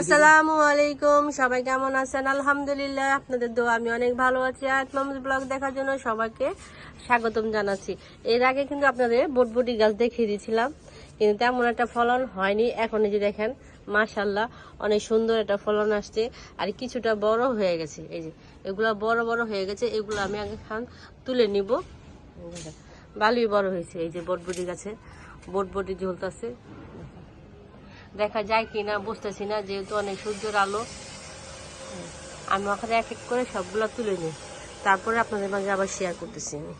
আসসালামু আলাইকুম, সবাই কেমন আছেন? আলহামদুলিল্লাহ, আপনাদের দোয়া, আমি অনেক ভালো আছি। ব্লগ দেখার জন্য সবাইকে স্বাগতম জানাচ্ছি। এর আগে কিন্তু আপনাদের বটবটি গাছ দেখিয়ে দিয়েছিলাম, কিন্তু তেমন একটা ফলন হয়নি। এখন যে দেখেন মাশাল্লাহ অনেক সুন্দর একটা ফলন আসছে, আর কিছুটা বড় হয়ে গেছে। এই যে, এগুলা বড় বড় হয়ে গেছে, এগুলো আমি আগে খান তুলে নিব। ভালোই বড় হয়েছে, এই যে বটবটি গাছে। বটবটি ঝুলতেছে। দেখা যায় কি না বুঝতেছি না, যেহেতু অনেক সূর্যের আলো। আমি ওখানে এক এক করে সবগুলো তুলে নিই। তারপরে আপনাদের মাঝে আবার শেয়ার করতেছি আমি।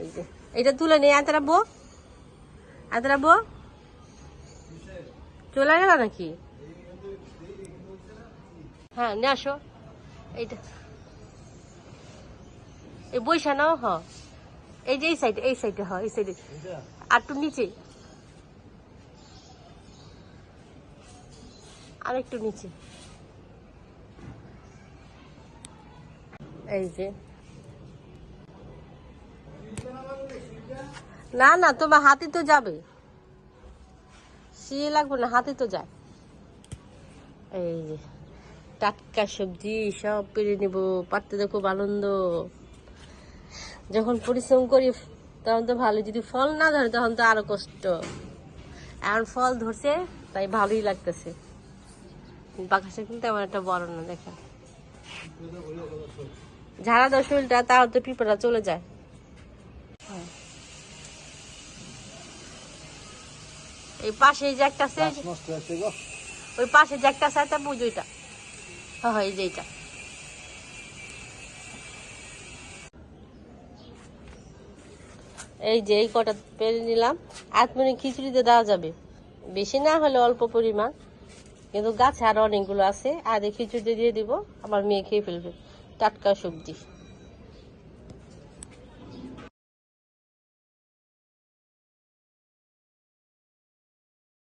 এই যে, এটা তুলে নিই এতটা বো এতটা বো চলে গেল নাকি? হ্যাঁ নিয়ে আসো। এইটা। এই বৈশা নাও, হ। এই যে এই সাইডে এই সাইডে হয়, এই সাইডে আর একটু নিচে। আর একটু নিচে। এই যে। না না, তোমার হাতে তো যাবে। সিয়ে লাগবে না, হাতে তো যায়। এই যে, টাটকা সবজি সব পেরে নিব, পারতে তো খুব আনন্দ। যখন পরিশ্রম করি তখন তো ভালো যদি ফল না ধরে তখন তো আরও কষ্ট। এখন ফল ধরছে তাই ভালোই লাগতেছে। বাগাসটা কিন্তু তেমন একটা বড় না দেখেন ঝাড়া শরীরটা তাও তো পিঁপড়া চলে যায়। এই পাশে যে একটা আছে ওই পাশে যে একটা আছে বুঝো এটা হ্যাঁ হ্যাঁ এই যে এটা এই যে এই কটা পেরে নিলাম। আট মিনিট খিচুড়িতে দেওয়া যাবে। বেশি না হলে অল্প পরিমাণ। কিন্তু গাছে আরও অনেকগুলো আছে। আর খিচুড়িতে দিয়ে দিব। আমার মেয়ে খেয়ে ফেলবে। টাটকা সবজি।